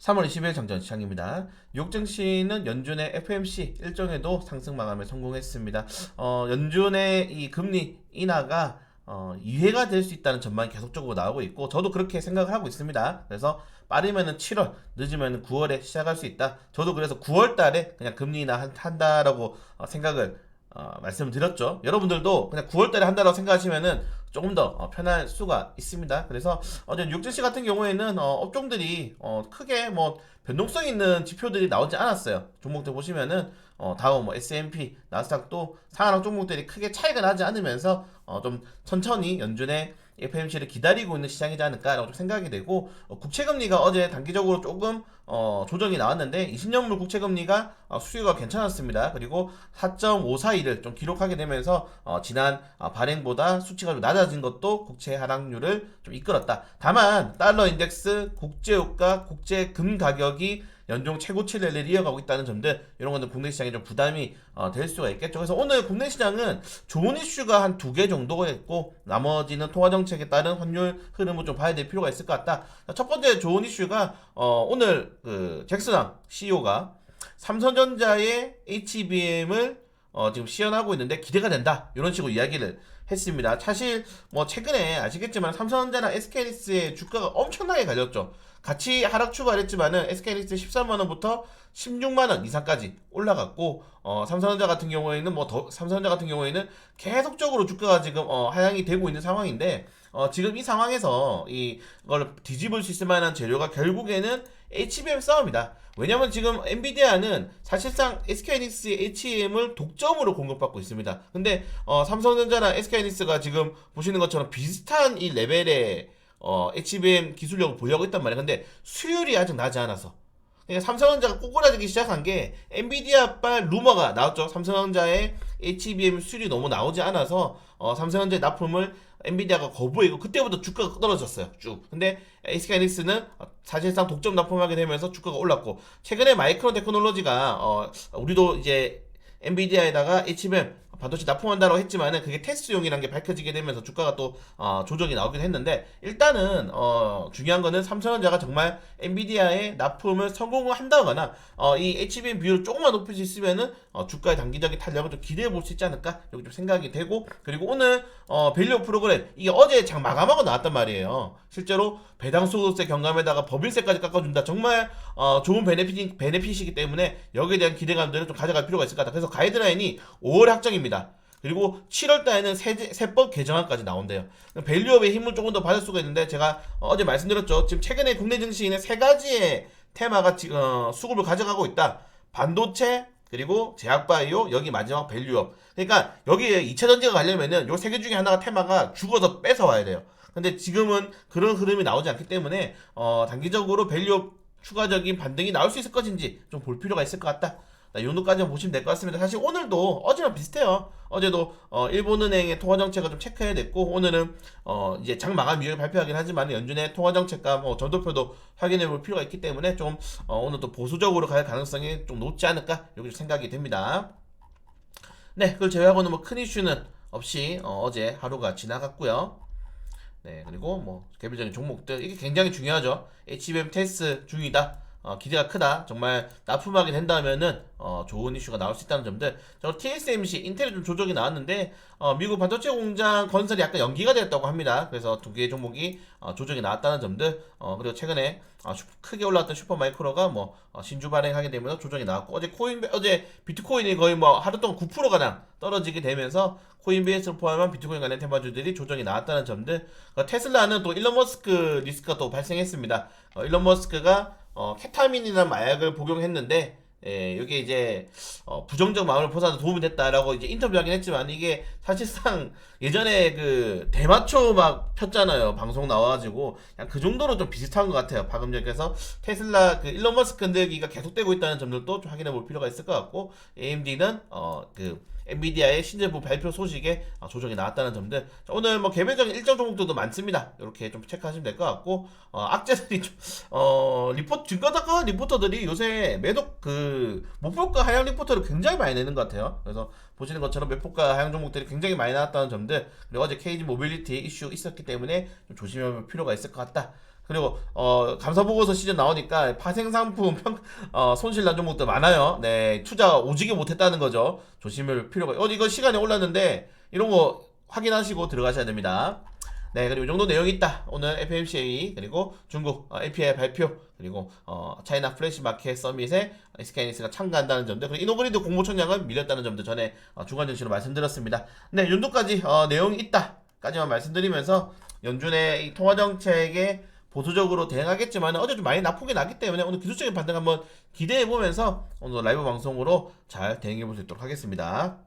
3월 20일 장전 시장입니다. 뉴욕 증시는 연준의 FMC 일정에도 상승 마감에 성공했습니다. 어, 연준의 이 금리 인하가 어, 이해가 될 수 있다는 전망이 계속적으로 나오고 있고 저도 그렇게 생각을 하고 있습니다. 그래서 빠르면은 7월, 늦으면 9월에 시작할 수 있다. 저도 그래서 9월 달에 그냥 금리 인하 한- 한다라고 어, 생각을 어, 말씀을 드렸죠. 여러분들도 그냥 9월 달에 한다라고 생각하시면은 조금 더 어, 편할 수가 있습니다. 그래서 어제 육진시 같은 경우에는 어, 업종들이 어, 크게 뭐 변동성 있는 지표들이 나오지 않았어요. 종목들 보시면은 어, 다우 뭐 S&P, 나스닥도 상하락 종목들이 크게 차이가 나지 않으면서 어, 좀 천천히 연준의 FMC를 기다리고 있는 시장이지 않을까라고 좀 생각이 되고 어, 국채금리가 어제 단기적으로 조금 어, 조정이 나왔는데 20년물 국채금리가 어, 수요가 괜찮았습니다. 그리고 4.541을 좀 기록하게 되면서 어, 지난 어, 발행보다 수치가 좀 낮아진 것도 국채 하락률을 좀 이끌었다. 다만 달러 인덱스, 국제유가, 국제금 가격이 연중 최고치를 이어가고 있다는 점들 이런 것들 국내 시장에 좀 부담이 어, 될 수가 있겠죠. 그래서 오늘 국내 시장은 좋은 이슈가 한 두 개 정도가 있고 나머지는 통화 정책에 따른 환율 흐름을 좀 봐야 될 필요가 있을 것 같다. 자, 첫 번째 좋은 이슈가 어, 오늘 그 잭슨왕 CEO가 삼성전자의 HBM을 어, 지금 시연하고 있는데 기대가 된다 이런 식으로 이야기를 했습니다. 사실 뭐 최근에 아시겠지만 삼성전자나 SK하이닉스의 주가가 엄청나게 갈렸죠. 같이 하락 출발했지만은 SK하이닉스 13만 원부터 16만 원 이상까지 올라갔고 어, 삼성전자 같은 경우에는 뭐 더 삼성전자 같은 경우에는 계속적으로 주가가 지금 어, 하향이 되고 있는 상황인데 어, 지금 이 상황에서 이걸 뒤집을 수 있을 만한 재료가 결국에는 HBM 싸움이다. 왜냐면 지금 엔비디아는 사실상 SK하이닉스의 HBM을 독점으로 공급받고 있습니다. 근데 어, 삼성전자나 SK하이닉스가 지금 보시는 것처럼 비슷한 이 레벨의 어, HBM 기술력을 보유하고 있단 말이에요. 근데 수율이 아직 나지 않아서. 그러니까 삼성전자가 꼬꾸라지기 시작한 게 엔비디아발 루머가 나왔죠. 삼성전자의 HBM 수율이 너무 나오지 않아서 어, 삼성전자의 납품을 엔비디아가 거부했고 그때부터 주가가 떨어졌어요. 쭉. 근데 SK하이닉스는 사실상 독점 납품하게 되면서 주가가 올랐고 최근에 마이크론 테크놀로지가 어, 우리도 이제 엔비디아에다가 HBM 반도체 납품한다고 했지만은 그게 테스트용이라는 게 밝혀지게 되면서 주가가 또 어, 조정이 나오긴 했는데 일단은 어, 중요한 거는 삼성전자가 정말 엔비디아의 납품을 성공을 한다거나 어, 이 HBM 비율을 조금만 높일 수 있으면은 어, 주가의 단기적인 탄력을 좀 기대해 볼 수 있지 않을까 여기 좀 생각이 되고 그리고 오늘 어, 밸류 프로그램 이게 어제 장 마감하고 나왔단 말이에요. 실제로 배당 소득세 경감에다가 법인세까지 깎아준다. 정말 어, 좋은 베네핏 베네핏이기 때문에 여기에 대한 기대감들을 좀 가져갈 필요가 있을 것 같다. 그래서 가이드라인이 5월 확정입니다. 그리고 7월 달에는 세, 세법 개정안까지 나온대요. 밸류업의 힘을 조금 더 받을 수가 있는데 제가 어제 말씀드렸죠. 지금 최근에 국내 증시인의 세 가지의 테마가 지- 어, 수급을 가져가고 있다. 반도체 그리고 제약바이오 여기 마지막 밸류업. 그러니까 여기에 2차 전지가 가려면은 요 세 개 중에 하나가 테마가 죽어서 뺏어와야 돼요. 근데 지금은 그런 흐름이 나오지 않기 때문에 어, 단기적으로 밸류업 추가적인 반등이 나올 수 있을 것인지 좀 볼 필요가 있을 것 같다. 이 정도까지만 보시면 될 것 같습니다. 사실 오늘도 어제랑 비슷해요. 어제도 어, 일본은행의 통화 정책을 좀 체크해야 됐고 오늘은 어, 이제 장 마감 이후에 발표하긴 하지만 연준의 통화 정책과 뭐 전도표도 확인해 볼 필요가 있기 때문에 좀 어, 오늘도 보수적으로 갈 가능성이 좀 높지 않을까 여기 생각이 됩니다. 네, 그걸 제외하고는 뭐 큰 이슈는 없이 어, 제 하루가 지나갔고요. 네, 그리고 뭐 개별적인 종목들 이게 굉장히 중요하죠. HBM 테스트 중이다. 어, 기대가 크다. 정말 납품하게 된다면은 어, 좋은 이슈가 나올 수 있다는 점들. 저 TSMC 인텔이 좀 조정이 나왔는데 어, 미국 반도체 공장 건설이 약간 연기가 됐다고 합니다. 그래서 두 개의 종목이 어, 조정이 나왔다는 점들. 어, 그리고 최근에 어, 슈- 크게 올라왔던 슈퍼마이크로가 뭐 어, 신주 발행하게 되면서 조정이 나왔고 어제 코인 어제 비트코인이 거의 뭐 하루 동안 9% 가량 떨어지게 되면서 코인베이스를 포함한 비트코인 관련 테마주들이 조정이 나왔다는 점들. 어, 테슬라는 또 일론 머스크 리스크가 또 발생했습니다. 어, 일론 머스크가 어, 케타민이라는 마약을 복용했는데 예, 이게 이제 어, 부정적 마음을 보사는 도움이 됐다라고 이제 인터뷰하긴 했지만 이게 사실상 예전에 그 대마초 막 폈잖아요. 방송 나와가지고. 그냥 그 정도로 좀 비슷한 것 같아요. 그래서 테슬라 그 일론 머스크 흔들기가 계속되고 있다는 점들도 좀 확인해 볼 필요가 있을 것 같고 AMD는 어그 엔비디아의 신제품 발표 소식에 어, 조정이 나왔다는 점들 자, 오늘 뭐 개별적인 일정 종목들도 많습니다 이렇게 좀 체크하시면 될 것 같고 어, 악재들이 좀 어, 리포트 증권사과 리포터들이 요새 매독 그 목표가 하향 리포터를 굉장히 많이 내는 것 같아요. 그래서 보시는 것처럼 매포가 하향 종목들이 굉장히 많이 나왔다는 점들 그리고 어제 KG 모빌리티 이슈 있었기 때문에 좀 조심할 필요가 있을 것 같다. 그리고 어, 감사 보고서 시즌 나오니까 파생 상품 평, 어, 손실 난 종목도 많아요. 네, 투자 오지게 못했다는 거죠. 조심할 필요가. 어, 이거 시간이 올랐는데 이런 거 확인하시고 들어가셔야 됩니다. 네, 그리고 이 정도 내용이 있다. 오늘 FMCA 그리고 중국 어, API 발표 그리고 어, 차이나 플래시 마켓 서밋에 SK이닉스가 참가한다는 점들 그리고 이노그리드 공모총량은 밀렸다는 점도 전에 어, 중간 정시로 말씀드렸습니다. 네, 연도까지 어, 내용이 있다까지만 말씀드리면서 연준의 이 통화 정책에 보수적으로 대응하겠지만 어제 좀 많이 나쁘게 났기 때문에 오늘 기술적인 반등 한번 기대해 보면서 오늘 라이브 방송으로 잘 대응해 볼 수 있도록 하겠습니다.